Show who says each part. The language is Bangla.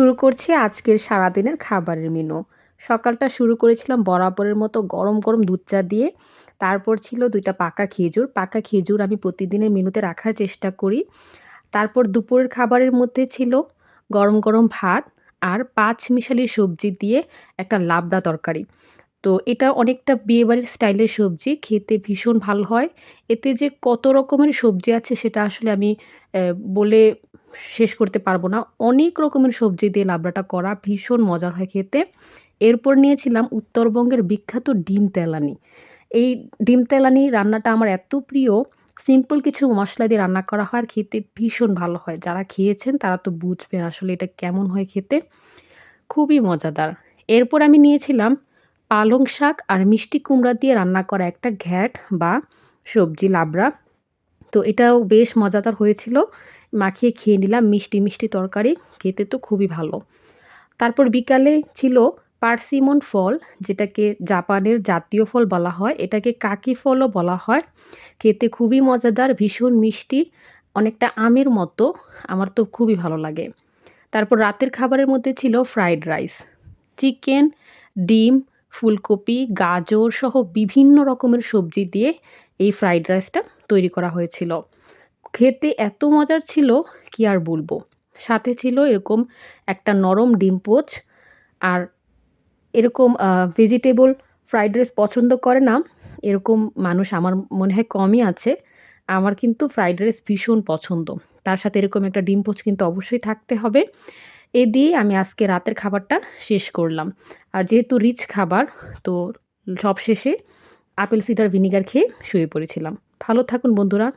Speaker 1: শুরু করছি আজকের সারাদিনের খাবারের মেনু সকালটা শুরু করেছিলাম বরাবরের মতো গরম গরম দুধ চা দিয়ে। তারপর ছিল দুইটা পাকা খেজুর। পাকা খেজুর আমি প্রতিদিনের মেনুতে রাখার চেষ্টা করি। তারপর দুপুরের খাবারের মধ্যে ছিল গরম গরম ভাত আর পাঁচ মিশালি সবজি দিয়ে একটা লাবড়া তরকারি। তো এটা অনেকটা বিয়েবাড়ির স্টাইলের সবজি, খেতে ভীষণ ভালো হয়। এতে যে কত রকমের সবজি আছে সেটা আসলে আমি বলে শেষ করতে পারব না। অনেক রকমের সবজি দিয়ে লাবড়াটা করা ভীষণ মজার হয় খেতে। এরপর নিয়েছিলাম উত্তরবঙ্গের বিখ্যাত ডিম তেলানি। এই ডিম তেলানি রান্নাটা আমার এত প্রিয়, সিম্পল কিছু মশলা দিয়ে রান্না করা হয় আর খেতে ভীষণ ভালো হয়। যারা খেয়েছেন তারা তো বুঝবেন আসলে এটা কেমন হয় খেতে। খুবই মজাদার। এরপর আমি নিয়েছিলাম পালং শাক আর মিষ্টি কুমড়া দিয়ে রান্না করা একটা ঘ্যাট বা সবজি লাবড়া। তো এটাও বেশ মজাদার হয়েছিল। মাখিয়ে খেয়ে নিলাম মিষ্টি মিষ্টি তরকারি, খেতে তো খুবই ভালো। তারপর বিকালে ছিল পার্সিমন ফল, যেটাকে জাপানের জাতীয় ফল বলা হয়। এটাকে কাকি ফলও বলা হয়। খেতে খুবই মজাদার, ভীষণ মিষ্টি, অনেকটা আমের মতো। আমার তো খুবই ভালো লাগে। তারপর রাতের খাবারের মধ্যে ছিল ফ্রাইড রাইস। চিকেন, ডিম ফুলকপি, গাজর সহ বিভিন্ন রকমের সবজি দিয়ে এই ফ্রাইড রাইসটা তৈরি করা হয়েছিল। খেতে এত মজার ছিল, কি আর বলব? সাথে ছিল এরকম একটা নরম ডিম পোচ আর এরকম ভেজিটেবল ফ্রাইড রাইস পছন্দ করে না, এরকম মানুষ আমার মনে হয় কমই আছে। আমার কিন্তু ফ্রাইড রাইস ভীষণ পছন্দ। তার সাথে এরকম একটা ডিম পোচ কিন্তু অবশ্যই থাকতে হবে। এ দিয়ে আমি আজকে রাতের খাবারটা শেষ করলাম। আর যেহেতু রিচ খাবার, তো সব শেষে আপেল সিডার ভিনিগার খেয়ে শুয়ে পড়েছিলাম। ভালো থাকুন বন্ধুরা।